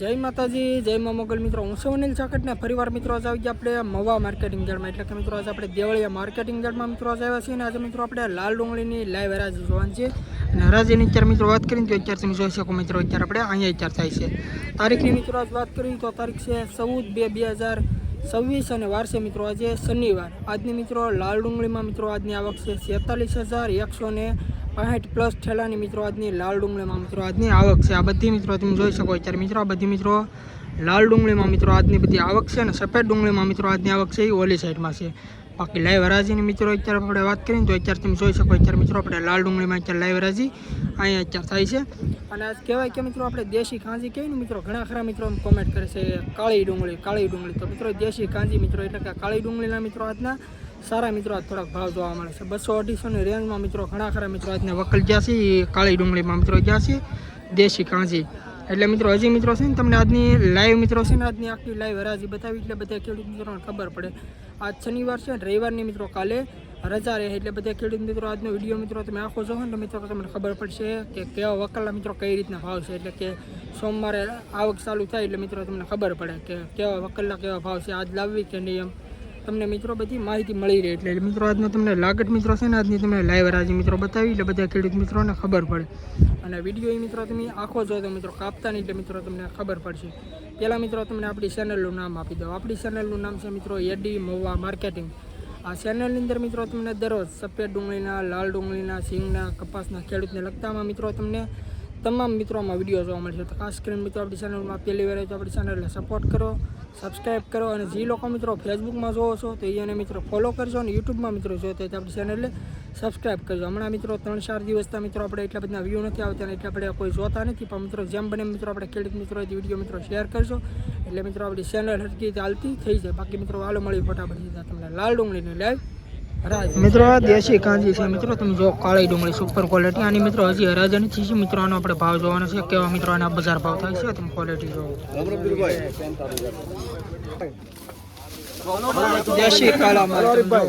જય માતાજી, જય મા મોગલ મિત્રો. હું છું અનિલ ચાકટને ફરીવાર મિત્રો આજે આવી ગયા આપણે મવા માર્કેટિંગ યાર્ડમાં એટલે કે મિત્રો આજે આપણે દેવળિયા માર્કેટિંગ યાર્ડમાં મિત્રો આજે આવ્યા છીએ અને આજે મિત્રો આપણે લાલ ડુંગળીની લાઈવ હરાજી જોવાની છે. અને હરાજીની અત્યારે મિત્રો વાત કરીને તો અત્યારે તમે જોઈ શકો મિત્રો અત્યારે આપણે અહીંયા અત્યારે થાય છે. તારીખની મિત્રો આજ વાત કરીએ તો તારીખ છે ચૌદ બે બે હજાર છવ્વીસ અને વાર મિત્રો આજે શનિવાર. આજની મિત્રો લાલ ડુંગળીમાં મિત્રો આજની આવક છે છેતાલીસ હજાર એકસો ને પાંઠ પ્લસ ઠેલાની મિત્રો આજની લાલ ડુંગળીમાં મિત્રો આજની આવક છે. આ બધી મિત્રો તમે જોઈ શકો અત્યારે. મિત્રો, આ બધી મિત્રો લાલ ડુંગળીમાં મિત્રો આજની બધી આવક છે અને સફેદ ડુંગળીમાં મિત્રો આજની આવક છે. એ ઓલી સાઈડમાં છે. બાકી લાઈવ હરાજીની મિત્રો અત્યારે આપણે વાત કરીએ તો અત્યારે તમે જોઈ શકો અત્યારે મિત્રો આપણે લાલ ડુંગળીમાં અત્યારે લાઈવ હરાજી અહીંયા અત્યારે થાય છે. અને આજ કહેવાય કે મિત્રો આપણે દેશી કાંજી કહીએ ને મિત્રો, ઘણા ખરા મિત્રો કોમેન્ટ કરે છે, કાળી ડુંગળી કાળી ડુંગળી. તો મિત્રો દેશી કાંજી મિત્રો એટલે કે કાળી ડુંગળીના મિત્રો આજના સારા મિત્રો આજ થોડાક ભાવ જોવા મળે છે. બસો અઢીસોની રેન્જમાં મિત્રો ઘણા ખરા મિત્રો આજને વકલ ગયા છે કાળી ડુંગળીમાં મિત્રો ગયા છે દેશી કાંજી. એટલે મિત્રો હજી મિત્રો છે ને તમને આજની લાઈવ મિત્રો છે ને આજની આખી લાઈવ હરાજી બતાવી એટલે બધા ખેડૂત મિત્રોને ખબર પડે. આજ શનિવાર છે રવિવારની મિત્રો કાલે રજા રહે એટલે બધા ખેડૂત મિત્રો આજનો વીડિયો મિત્રો તમે આખો જોવો ને મિત્રો તમને ખબર પડશે કે કેવા વકલના મિત્રો કઈ રીતના ભાવ છે. એટલે કે સોમવારે આવક ચાલુ થાય એટલે મિત્રો તમને ખબર પડે કે કેવા વકલના કેવા ભાવ છે. આજ લાવવી કે નહીં એમ. તમને મિત્રો બધી માહિતી મળી રહે એટલે મિત્રો આજનો તમને લાગત મિત્રો છે ને, આજની તમને લાઈવ રાજી મિત્રો બતાવી, એટલે બધા ખેડૂત મિત્રોને ખબર પડે. અને વીડિયો એ મિત્રો તમે આખો જો તો મિત્રો કાપતા નહીં એટલે મિત્રો તમને ખબર પડશે. પહેલાં મિત્રો તમને આપણી ચેનલનું નામ આપી દઉં. આપણી ચેનલનું નામ છે મિત્રો એડી મહુવા માર્કેટિંગ આ ચેનલની અંદર મિત્રો તમને દરરોજ સફેદ ડુંગળીના, લાલ ડુંગળીના, સિંગના, કપાસના ખેડૂતને લગતામાં મિત્રો તમને તમામ મિત્રોમાં વીડિયો જોવા મળશે તો ખાસ કરીને મિત્રો આપણી ચેનલમાં પહેલી વાર આપણી ચેનલને સપોર્ટ કરો સબસ્ક્રાઈબ કરો અને જે લોકો મિત્રો ફેસબુકમાં જોવો છો તો એને મિત્રો ફોલો કરજો અને યુટ્યુબમાં મિત્રો જોતો હોય તો આપણી ચેનલને સબસ્ક્રાઈબ કરજો. હમણાં મિત્રો ત્રણ ચાર દિવસના મિત્રો આપણે એટલા બધા વ્યૂ નથી આવતા અને એટલે આપણે કોઈ જોતા નથી, પણ મિત્રો જેમ બને મિત્રો આપણે ખેડૂત મિત્રો વીડિયો મિત્રો શેર કરજો. એટલે મિત્રો આપણી ચેનલ હરકી ચાલતી થઈ જાય. બાકી મિત્રો હાલો મળી સીધા તમને લાલ ડુંગળીની લાઈવ મિત્રો આ દેશી કાંજી છે. મિત્રો તમે જો કાળી ડુંગળી સુપર ક્વોલિટી આની મિત્રો હજી હરાજન છે મિત્રો આનો આપણે ભાવ જોવાનો છે. કેવા મિત્રો આના બજાર ભાવ થાય છે? તમે ક્વોલિટી જોવો દેશી કાળા જુઓ.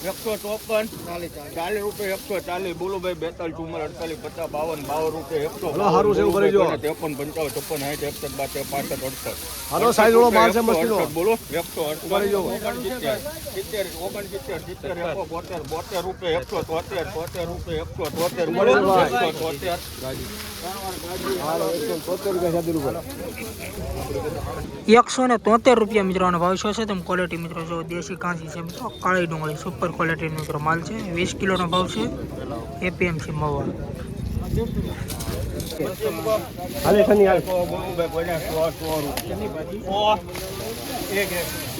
એકસો ચોપન ચાલીસ રૂપિયા એકસો ચાલીસ બોલો ભાઈ બેતાલીસ ચુમ્મર અડતાલીસ પચાસ બાવન બાવન રૂપિયા એકસો સારું છે ત્રેપન પંચાવન છપ્પન સાઠ એકસઠ બાસઠ પાસઠ અડસઠ. હાલો સાઈઝ વાળો માલ છે મસ્તીનો. બોલો. એકસો સિત્તેર ઓગણસિત્તેર સિત્તેર એકસો બોતેર બોતેર રૂપિયા એકસો તોતેર તોતેર રૂપિયા એકસો તોતેર એકસો તોતેર એકસો ને તોતેર રૂપિયા મિત્રોનો ભાવ શું છે? તમે ક્વોલિટી મિત્રો જો દેશી કાંસી છે મિત્રો કાળી ડુંગળી સુપર ક્વોલિટી મિત્રો માલ છે. વીસ કિલોનો ભાવ છે. એપીએમસી મવા હાલે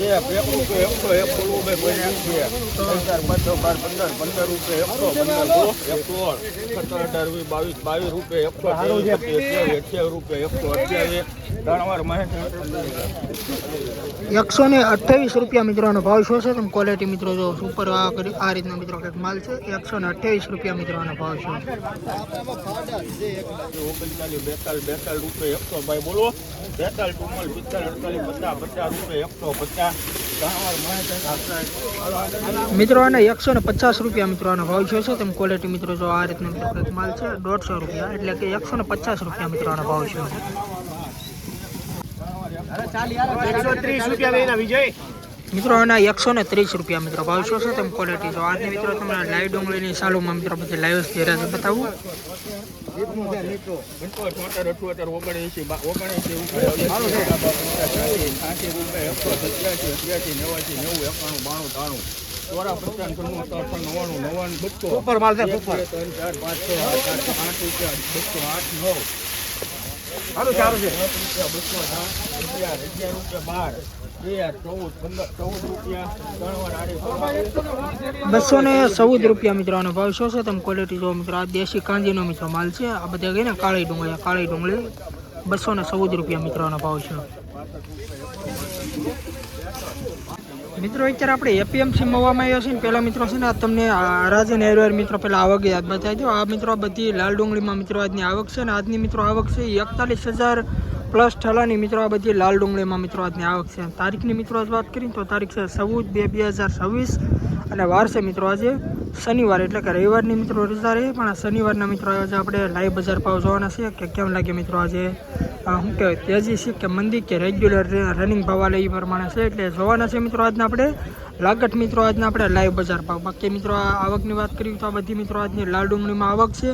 રૂપિયા એકસો એક કોઈને છ બાર પંદર પંદર રૂપિયા એકસો પંદર એકસો સત્તર અઢાર બાવીસ બાવીસ રૂપિયા એકસો અઠ્યાવીસ અઠ્યાવીસ રૂપિયા એકસો અઠ્યાવીસ. એકસો ને અઠ્યાવીસ રૂપિયા મિત્રોનો ભાવ શું છે? તમે ક્વોલિટી મિત્રો જો સુપર આ કરી આ રીતનો મિત્રો કંઈક માલ છે. એકસો ને અઠ્યાવીસ રૂપિયા મિત્રોનો ભાવ છે? ઓગણચાલીસ બેતાલીસ બેતાલીસ રૂપિયા એકસો ભાઈ બોલો. બેતાલીસ ટુમલ પિસ્તાલીસ અડતાલીસ પચાસ પચાસ રૂપિયા એકસો પચાસ. મિત્રો આને એકસો ને પચાસ રૂપિયા મિત્રોનો ભાવ છે તેમ ક્વોલિટી મિત્રો જો આ રીતનો મિત્રો માલ છે દોઢસો રૂપિયા એટલે કે એકસો ને પચાસ રૂપિયા મિત્રો આનો ભાવ છે એકસો ત્રીસ રૂપિયા વિજય મિત્રો એના એકસો ને ત્રીસ રૂપિયા મિત્રો ભાવ શું છે તમે ક્વોલિટી જો આજે મિત્રો તમને લાઈવ ડુંગળીની સાલુમાં મિત્રો બધી લાઈવ ધીરે બતાવું પંચોતેર અઠ્યોતેર ઓગણએંસી બા- ઓગણએંસી રૂપિયા સાઠી રૂપિયા એકસો સત્યાસી અઠ્યાસી નેવાસી નેવું એકાણું બાણું ત્રાણું ચોરા પચાસ ત્રણું ત્રણસો નવ્વાણું નવ્વાણું બસો સુપર માલ છે ત્રણ ચાર પાંચ છ. સાત આઠ આઠ રૂપિયા બસો આઠ નવ સારું સારું છે. બસો અગિયાર અગિયાર રૂપિયા બાર બસો ને ચૌદ રૂપિયા મિત્રોનો ભાવ શું છે? તમે ક્વોલિટી જો મિત્રો. આ દેશી કાંજીનો મિત્રો માલ છે. આ બધા કહીને કાળી ડુંગળી કાળી ડુંગળી. બસો ને ચૌદ રૂપિયા મિત્રોનો ભાવ છે. મિત્રો, અત્યારે આપણે એપીએમસી મવામાં આવ્યા છે ને પહેલાં મિત્રો છે ને, આ તમને રાજન એરવેર મિત્રો પહેલાં આવક યાદ બતાવી દો આ મિત્રો બધી લાલ ડુંગળીમાં મિત્રો આજની આવક છે ને, આજની મિત્રો આવક છે એકતાલીસ હજાર પ્લસ ઠલાની મિત્રો આ બધી લાલ ડુંગળીમાં મિત્રો આજની આવક છે. તારીખની મિત્રો આજ વાત કરીને તો તારીખ છે ચૌદ બે બે હજાર છવ્વીસ અને વાર છે મિત્રો આજે શનિવાર એટલે કે રવિવારની મિત્રો રજા રહે, પણ આ શનિવારના મિત્રો આજે આપણે લાઈવ બજાર ભાવ જોવાના છે કે કેમ લાગે મિત્રો આજે? શું કહેવાય તેજી છે કે મંદી કે રેગ્યુલર રનિંગ ભાવ આલે એ પ્રમાણે છે એટલે જોવાના છે મિત્રો આજના આપણે. લાગત મિત્રો આજના આપણે લાઈવ બજાર ભાવ. બાકી મિત્રો આ આવકની વાત કરીએ તો આ બધી મિત્રો આજની લાલ ડુંગળીમાં આવક છે.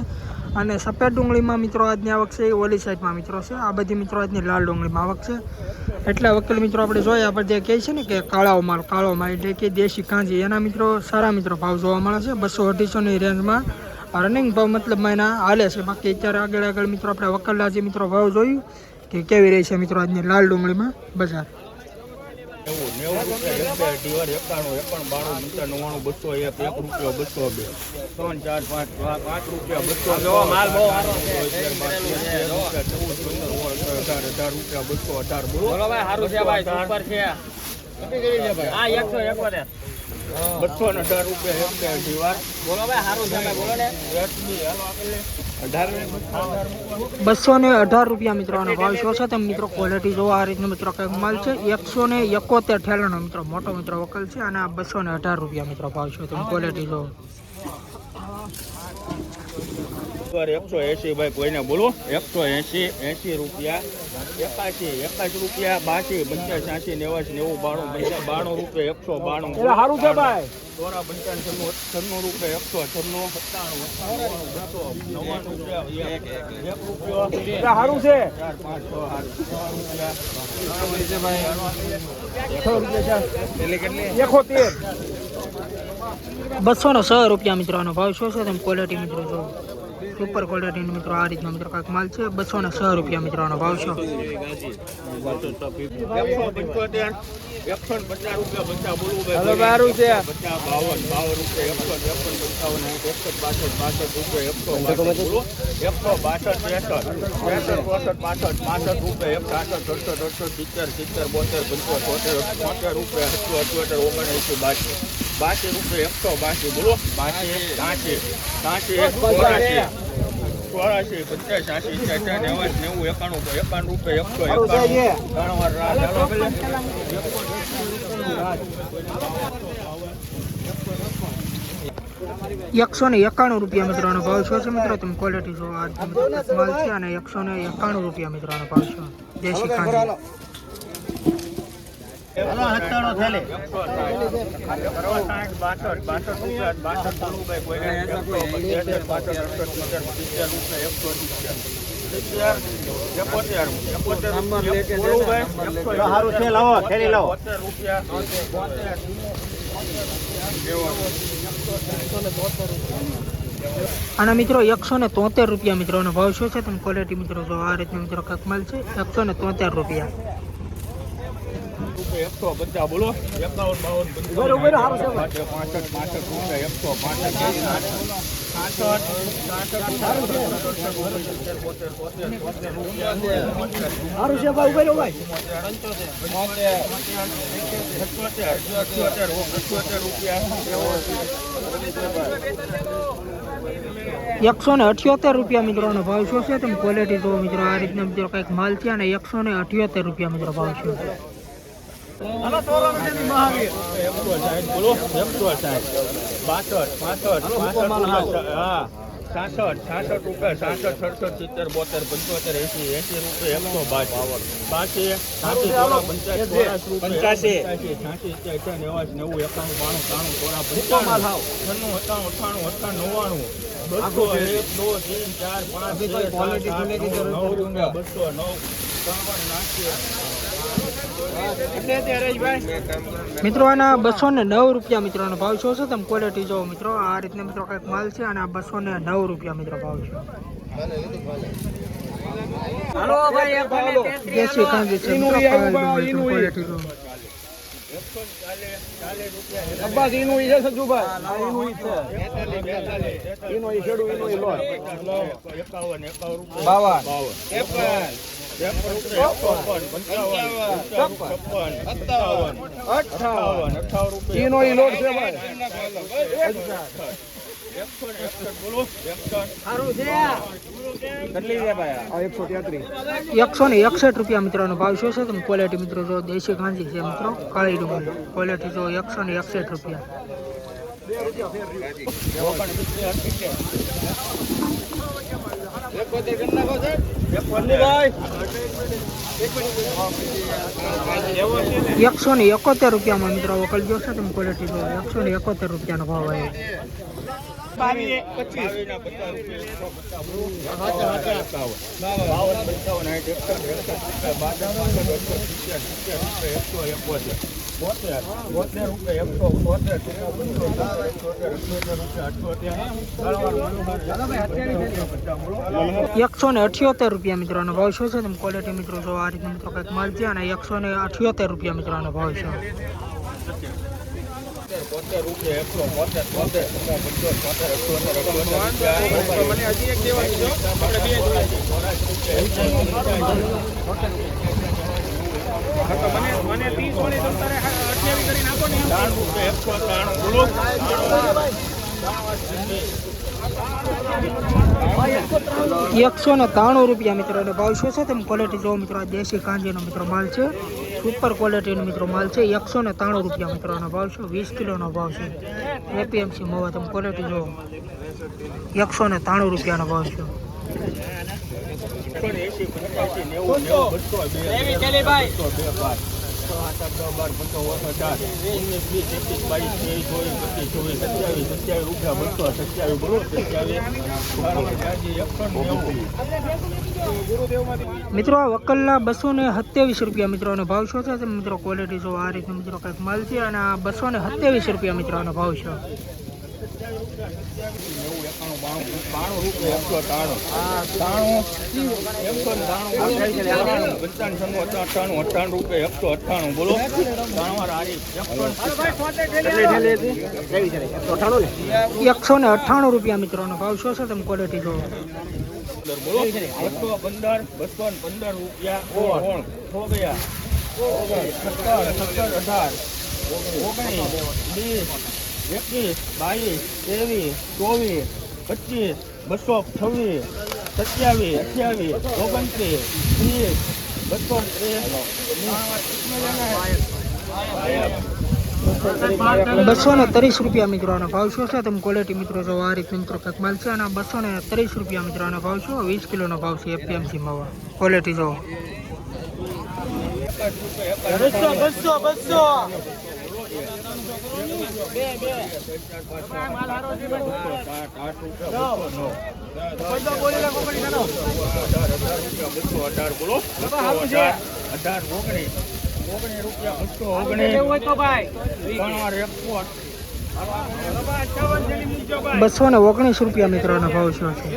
અને સફેદ ડુંગળીમાં મિત્રો આજની આવક છે એ ઓલી સાઈડમાં મિત્રો છે. આ બધી મિત્રો આજની લાલ ડુંગળીમાં આવક છે. એટલે વકીલ મિત્રો આપણે જોઈએ, આપણે જે કહે છે ને કે કાળાઓ માલ, કાળો માલ એટલે કે દેશી કાંજી, એના મિત્રો સારા મિત્રો ભાવ જોવા મળે છે. બસો અઢીસોની રેન્જમાં રનિંગ ભાવ મતલબમાં એના હાલે છે. બાકી અત્યારે આગળ આગળ મિત્રો આપણે વકલના જે મિત્રો ભાવ જોયું, કે કેવી રહી છે મિત્રો આજની લાલ ડુંગળીમાં બજાર? નેવું નેવું રૂપિયા એક બે અઢી એકાણું એકાણું બાણું પંચાણું નવ્વાણું બસો એક એક રૂપિયો બસો બે ત્રણ ચાર પાંચ પાંચ રૂપિયા બસો ચૌદ પંદર અઢાર અઢાર રૂપિયા બસો અઢાર બોલો સારું છે ભાઈ સુપર છે હા એકસો એકોતેર બસો ને અઢાર રૂપિયા એક અઢી વાર બોલો ભાઈ સારું છે બોલો ને. બસો ને અઢાર રૂપિયા મિત્રોનો ભાવ શું છે? તમે મિત્રો ક્વોલિટી જોવો આ રીતનો મિત્રો કંઈક માલ છે. એકસો ને એકોતેર ઠેલાનો મિત્રો મોટો મિત્રો વકલ છે અને આ બસો ને અઢાર રૂપિયા મિત્રો ભાવ છે. તમે ક્વોલિટી જોવો. એકસો એસી ભાઈ કોઈને બોલો. એકસો એસી એસી રૂપિયા એકાસી રૂપિયા બાસી પંચાસ છ્યાસી નેવાસી નેવું બાણું પંચાસ બાણું રૂપિયા એકસો બાણું. સારું છે ભાઈ. ચોરા પંચાવન છન્નું છન્નું રૂપિયા એકસો છન્નું સત્તાણું બસો નવ્વાણું રૂપિયા એક એક રૂપિયો. સારું છે. ચાર પાંચ છ સાત રૂપિયા. મિત્રો બસો ને છ રૂપિયા મિત્રોનો ભાવ શું છે? તમે ક્વોલિટી મિત્રો જોવો સુપર ક્વોલિટીનો મિત્રો આ રીતનો મિત્રો કાંઈક માલ છે બસો ને છ રૂપિયા મિત્રોનો ભાવ છે એકસો હવે સારું છે બાવન બાવન રૂપિયા એકસો એકસો બાસઠ બાસઠ એકસો બાસઠ એકસો બાસઠ ત્રેસઠ ચોસઠ પાસઠ પાસઠ રૂપિયા એક સાસઠ અડસઠ અડસઠ સિત્તેર સિત્તેર બોતેર પંચોતેર છોતેર છોતેર રૂપિયા સત્તર અઠ્યોતેર ઓગણએંસી બાસી બાસી રૂપિયા એકસો બાસી બોલો બાસી સાસી સાસી ચોરાસી ચોરાસી પચાસ સાસી ચાર નેવાસી નેવું એકાણું એકાણું રૂપિયા એકસો એકાણું. ત્રણ વાર રાહ ચાલો એકસો ને એકાણું રૂપિયા મિત્રોનો ભાવ શું છે મિત્રો તમે ક્વોલિટી જો આ માલ છે અને એકસો ને એકાણું રૂપિયા મિત્રોનો ભાવ છે. દેશી કાંજી અને મિત્રો, એકસો ને તોતેર રૂપિયા મિત્રોનો ભાવ શું છે? તમે ક્વોલિટી મિત્રો, જો આ રીતનો મિત્રો કકમાલ માલ છે એકસો ને તોતેર રૂપિયા. એકસો પચાસ બોલો. એકાવન બાવન પાંસઠ પાંસઠ રૂપિયા એકસો પાંસઠ સારું છે ભાઈ ઉભેલો ભાઈ એકસો ને અઠ્યોતેર રૂપિયા મિત્રોનો ભાવ શું છે? તમે ક્વોલિટી જો મિત્રો. આ રીતના મિત્રો કંઈક માલ છે અને એકસો ને અઠ્યોતેર રૂપિયા મિત્રો ભાવ છે? સાસઠ સાસઠ રૂપિયા સાસઠ સડસઠ સિત્તેર બોતેર પંચોતેર એસી એસી રૂપિયા એકસો બાસી બાસી સાસી સોળા પંચાસી ચોરાસી રૂપિયા પંચાસી છ્યાસી સિત્તેર નેવું એકાણું બાણું ત્રાણું સોળા પંચાણું છન્નું અઠાણું અઠાણું અઠાણું નવ્વાણું બસો એક દો ત્રણ ચાર પાંચ છ સાત આઠ નવ બસો નવ ત્રણ નાખીએ મિત્રો આના બસો ને નવ રૂપિયા મિત્રોનો ભાવ શું છે? તમે ક્વોલિટી જોવો મિત્રો. આ રીતના મિત્રો કંઈક માલ છે અને આ બસો ને નવ રૂપિયા મિત્રો ભાવ છે. દેશી કાંજી ક્વોલિટી જોવો અબ્બાસ સજુભાઈ. બાવન. એકાવન ત્રેપન રૂપિયા એકાવન પંચાવન છપ્પન સત્તાવન અઠાવન અઠાવન રૂપિયા ઈનો ઈ લોટ છે ભાઈ. એકસો ને એકસઠ બોલો એકસઠ કેટલી છે ભાઈ આ? એકસો તેત્રીસ. એકસો ને એકસઠ રૂપિયા મિત્રોનો ભાવ શું છે? તમે ક્વોલિટી મિત્રો જો દેશી કાંજી છે મિત્રો કાળી ડુંગળી. ક્વોલિટી જો એકસો ને એકસઠ રૂપિયા. એકસો ને એકોતેર રૂપિયામાં મિત્રો વકલ જોશો તમે ક્વોલિટી જો એકસો ને એકોતેર રૂપિયાનો ભાવ આવ્યો બોતેર બોતેર રૂપિયા એકસો બોતેર ને અઠ્યોતેર રૂપિયા મિત્રોનો ભાવ શું છે તમે ક્વોલિટી મિત્રો જો આ રીતે મિત્રો કંઈક મળશે અને એકસો ને અઠ્યોતેર રૂપિયા મિત્રોનો ભાવ છે બોતેર રૂપિયા એકસો બોતેર બોતેર બોતેર હજી એક કહેવાનું છે આપણે બે મને ત્રીસ એકસો ને ત્રાણું રૂપિયા મિત્રોનો ભાવ શું છે? તમે ક્વોલિટી જો મિત્રો, આ દેશી કાંજીનો મિત્રો માલ છે. સુપર ક્વોલિટીનો મિત્રો માલ છે. એકસો ને ત્રાણું રૂપિયા મિત્રોનો ભાવ છે વીસ કિલોનો ભાવ છે. એપીએમસી મોવા, તમે ક્વોલિટી જો એકસો ને ત્રાણું રૂપિયાનો ભાવ છે. મિત્રો, આ વકલના બસો ને સત્યાવીસ રૂપિયા મિત્રોનો ભાવ શું છે? મિત્રો ક્વોલિટી જો આ રીતે મિત્રો કંઈક માલ અને આ બસો ને સત્યાવીસ રૂપિયા મિત્રોનો ભાવ છે. એકસો ને અઠ્ઠાણું રૂપિયા મિત્રોનો ભાવ શું છે તમે ક્વોલિટી જોવો. પંદર બસો પંદર રૂપિયા હો ગયા સત્તર સત્તર અઢાર ઓગણીસ એકવીસ બાવીસ ત્રેવીસ ચોવીસ પચીસ બસો છવ્વીસ સત્યાવીસ અઠ્યાવીસ ઓગણત્રીસ ત્રીસ બસો બસો ને ત્રીસ રૂપિયા મિત્રોનો ભાવ શું છે? તમે ક્વોલિટી મિત્રો જો આ રીત મિત્રો કંઈક માલ છે અને બસો ને ત્રીસ રૂપિયા મિત્રોનો ભાવ શું? વીસ કિલોનો ભાવ છે એપીએમસી માં. ક્વોલિટી જો. બસો બસો બસો. ઓગણીસ ઓગણીસ રૂપિયા બસો ઓગણીસ ને ઓગણીસ રૂપિયા મિત્રોનો ભાવ શું છે?